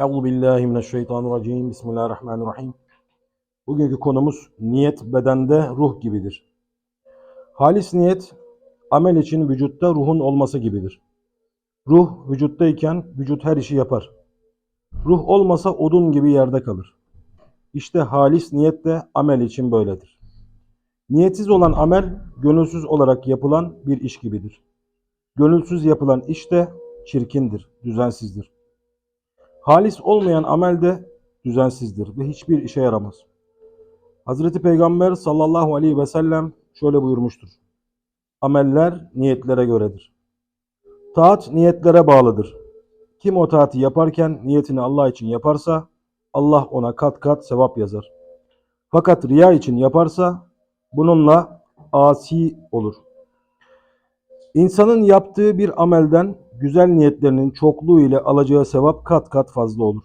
Euzu billahi mineşşeytanirracim. Bismillahirrahmanirrahim. Bugünkü konumuz niyet bedende ruh gibidir. Halis niyet amel için vücutta ruhun olması gibidir. Ruh vücuttayken vücut her işi yapar. Ruh olmasa odun gibi yerde kalır. İşte halis niyet de amel için böyledir. Niyetsiz olan amel gönülsüz olarak yapılan bir iş gibidir. Gönülsüz yapılan iş de çirkindir, düzensizdir. Halis olmayan amel de düzensizdir ve hiçbir işe yaramaz. Hazreti Peygamber sallallahu aleyhi ve sellem şöyle buyurmuştur. Ameller niyetlere göredir. Taat niyetlere bağlıdır. Kim o taati yaparken niyetini Allah için yaparsa Allah ona kat kat sevap yazar. Fakat riya için yaparsa bununla asi olur. İnsanın yaptığı bir amelden güzel niyetlerinin çokluğu ile alacağı sevap kat kat fazla olur.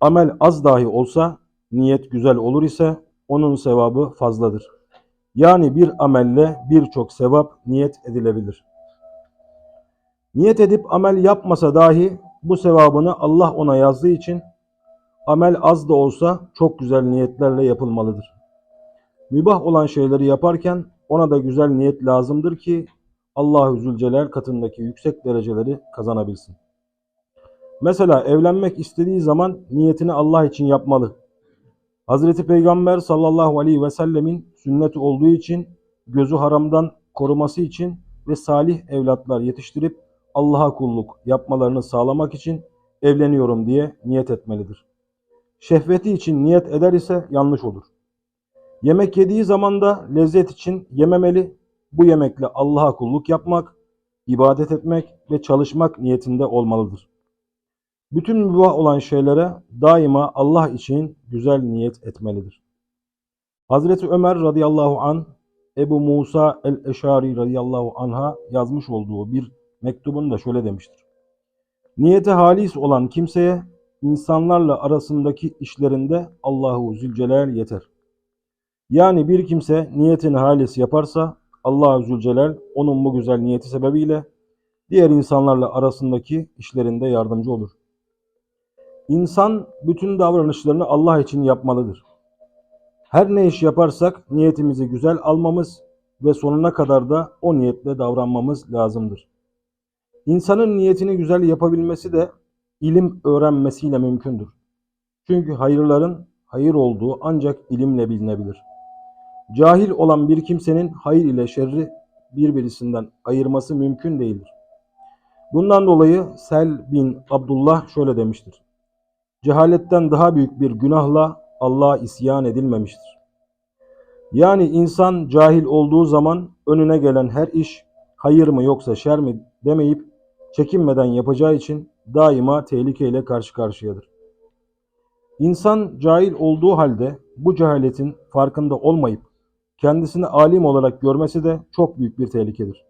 Amel az dahi olsa niyet güzel olur ise onun sevabı fazladır. Yani bir amelle birçok sevap niyet edilebilir. Niyet edip amel yapmasa dahi bu sevabını Allah ona yazdığı için amel az da olsa çok güzel niyetlerle yapılmalıdır. Mübah olan şeyleri yaparken ona da güzel niyet lazımdır ki Allahü Zülcelal katındaki yüksek dereceleri kazanabilsin. Mesela evlenmek istediği zaman niyetini Allah için yapmalı. Hazreti Peygamber sallallahu aleyhi ve sellemin sünneti olduğu için, gözü haramdan koruması için ve salih evlatlar yetiştirip Allah'a kulluk yapmalarını sağlamak için evleniyorum diye niyet etmelidir. Şehveti için niyet eder ise yanlış olur. Yemek yediği zaman da lezzet için yememeli, bu yemekle Allah'a kulluk yapmak, ibadet etmek ve çalışmak niyetinde olmalıdır. Bütün mübah olan şeylere daima Allah için güzel niyet etmelidir. Hazreti Ömer radıyallahu an Ebu Musa el-Eşari radıyallahu anha yazmış olduğu bir mektubunda şöyle demiştir. Niyeti halis olan kimseye insanlarla arasındaki işlerinde Allahu Zülcelal yeter. Yani bir kimse niyetini halis yaparsa Allah Zülcelal onun bu güzel niyeti sebebiyle diğer insanlarla arasındaki işlerinde yardımcı olur. İnsan bütün davranışlarını Allah için yapmalıdır. Her ne iş yaparsak niyetimizi güzel almamız ve sonuna kadar da o niyetle davranmamız lazımdır. İnsanın niyetini güzel yapabilmesi de ilim öğrenmesiyle mümkündür. Çünkü hayırların hayır olduğu ancak ilimle bilinebilir. Cahil olan bir kimsenin hayır ile şerri birbirisinden ayırması mümkün değildir. Bundan dolayı Sel bin Abdullah şöyle demiştir. Cehaletten daha büyük bir günahla Allah'a isyan edilmemiştir. Yani insan cahil olduğu zaman önüne gelen her iş hayır mı yoksa şer mi demeyip çekinmeden yapacağı için daima tehlikeyle karşı karşıyadır. İnsan cahil olduğu halde bu cehaletin farkında olmayıp kendisini alim olarak görmesi de çok büyük bir tehlikedir.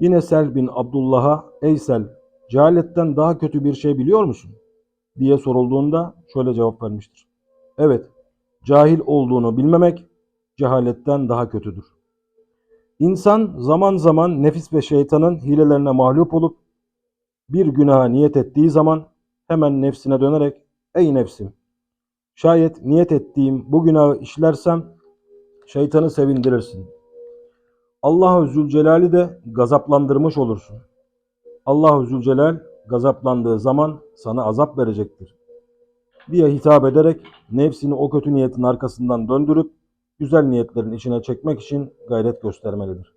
Yine Sel bin Abdullah'a ey Sel cehaletten daha kötü bir şey biliyor musun? diye sorulduğunda şöyle cevap vermiştir. Evet, cahil olduğunu bilmemek cehaletten daha kötüdür. İnsan zaman zaman nefis ve şeytanın hilelerine mağlup olup bir günaha niyet ettiği zaman hemen nefsine dönerek ey nefsim şayet niyet ettiğim bu günahı işlersem şeytanı sevindirirsin. Allahu Zülcelal'i de gazaplandırmış olursun. Allahu Zülcelal gazaplandığı zaman sana azap verecektir. diye hitap ederek nefsini o kötü niyetin arkasından döndürüp güzel niyetlerin içine çekmek için gayret göstermelidir.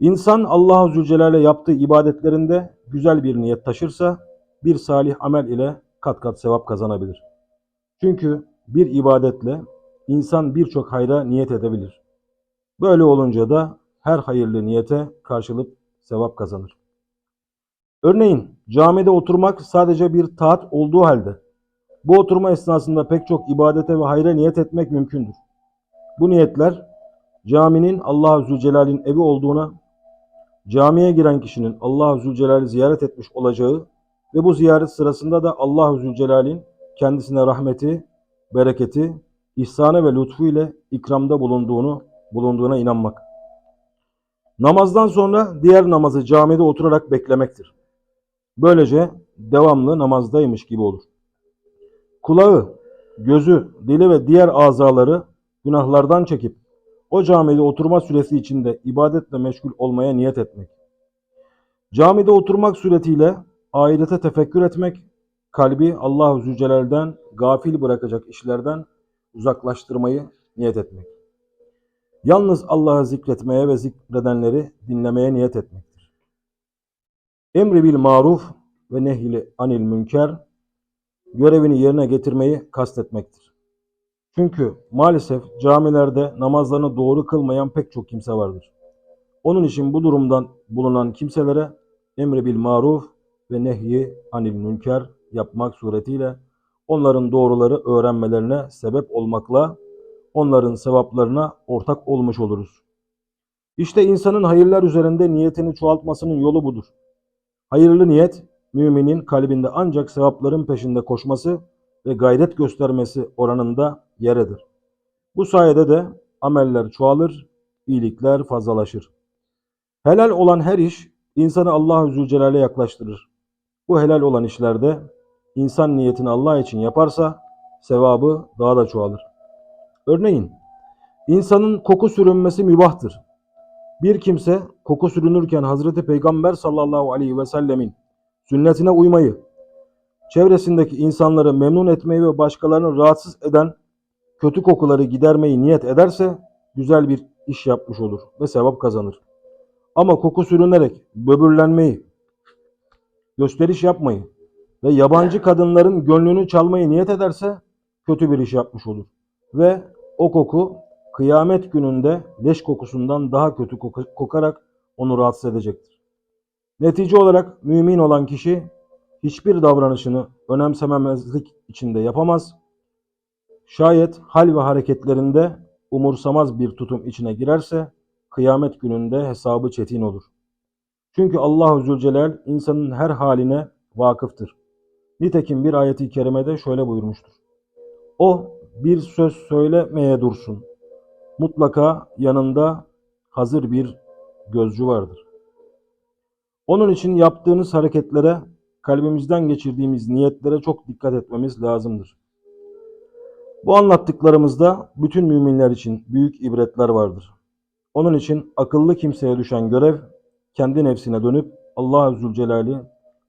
İnsan Allahu Zülcelal'e yaptığı ibadetlerinde güzel bir niyet taşırsa bir salih amel ile kat kat sevap kazanabilir. Çünkü bir ibadetle insan birçok hayra niyet edebilir. Böyle olunca da her hayırlı niyete karşılık sevap kazanır. Örneğin camide oturmak sadece bir taat olduğu halde bu oturma esnasında pek çok ibadete ve hayra niyet etmek mümkündür. Bu niyetler caminin Allah-u Zülcelal'in evi olduğuna, camiye giren kişinin Allah-u Zülcelal'i ziyaret etmiş olacağı ve bu ziyaret sırasında da Allah-u Zülcelal'in kendisine rahmeti, bereketi, ihsanı ve lütfu ile ikramda bulunduğunu bulunduğuna inanmak. Namazdan sonra diğer namazı camide oturarak beklemektir. Böylece devamlı namazdaymış gibi olur. Kulağı, gözü, dili ve diğer azaları günahlardan çekip o camide oturma süresi içinde ibadetle meşgul olmaya niyet etmek. Camide oturmak suretiyle ahirete tefekkür etmek, kalbi Allah-u Zülcelal'den gafil bırakacak işlerden uzaklaştırmayı niyet etmek. Yalnız Allah'ı zikretmeye ve zikredenleri dinlemeye niyet etmektir. Emri bil maruf ve nehli anil münker görevini yerine getirmeyi kastetmektir. Çünkü maalesef camilerde namazlarını doğru kılmayan pek çok kimse vardır. Onun için bu durumdan bulunan kimselere emri bil maruf ve nehyi anil münker yapmak suretiyle onların doğruları öğrenmelerine sebep olmakla onların sevaplarına ortak olmuş oluruz. İşte insanın hayırlar üzerinde niyetini çoğaltmasının yolu budur. Hayırlı niyet, müminin kalbinde ancak sevapların peşinde koşması ve gayret göstermesi oranında yeredir. Bu sayede de ameller çoğalır, iyilikler fazlalaşır. Helal olan her iş insanı Allahü Zülcelal'e yaklaştırır. Bu helal olan işlerde insan niyetini Allah için yaparsa sevabı daha da çoğalır. Örneğin insanın koku sürünmesi mübahtır. Bir kimse koku sürünürken Hazreti Peygamber sallallahu aleyhi ve sellemin sünnetine uymayı, çevresindeki insanları memnun etmeyi ve başkalarını rahatsız eden kötü kokuları gidermeyi niyet ederse güzel bir iş yapmış olur ve sevap kazanır. Ama koku sürünerek böbürlenmeyi, gösteriş yapmayı ve yabancı kadınların gönlünü çalmayı niyet ederse kötü bir iş yapmış olur. Ve o koku kıyamet gününde leş kokusundan daha kötü kokarak onu rahatsız edecektir. Netice olarak mümin olan kişi hiçbir davranışını önemsememezlik içinde yapamaz. Şayet hal ve hareketlerinde umursamaz bir tutum içine girerse kıyamet gününde hesabı çetin olur. Çünkü Allahu Zülcelal insanın her haline vakıftır. Nitekim bir ayeti kerimede şöyle buyurmuştur. O bir söz söylemeye dursun. Mutlaka yanında hazır bir gözcü vardır. Onun için yaptığınız hareketlere, kalbimizden geçirdiğimiz niyetlere çok dikkat etmemiz lazımdır. Bu anlattıklarımızda bütün müminler için büyük ibretler vardır. Onun için akıllı kimseye düşen görev kendi nefsine dönüp Allahü Zülcelal'i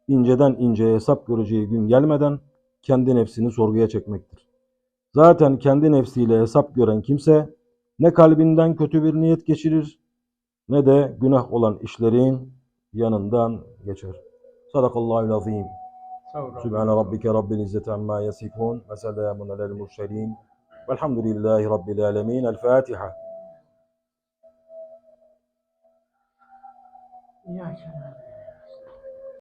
inceden inceye hesap göreceği gün gelmeden kendi nefsini sorguya çekmektir. Zaten kendi nefsiyle hesap gören kimse ne kalbinden kötü bir niyet geçirir ne de günah olan işlerin yanından geçer. Sadakallahul azim. Sübhane rabbike rabbil izzeti amma yasifun ve selamun alel murselin. Velhamdülillahi rabbil alemin. El Fatiha. İyi akşamlar.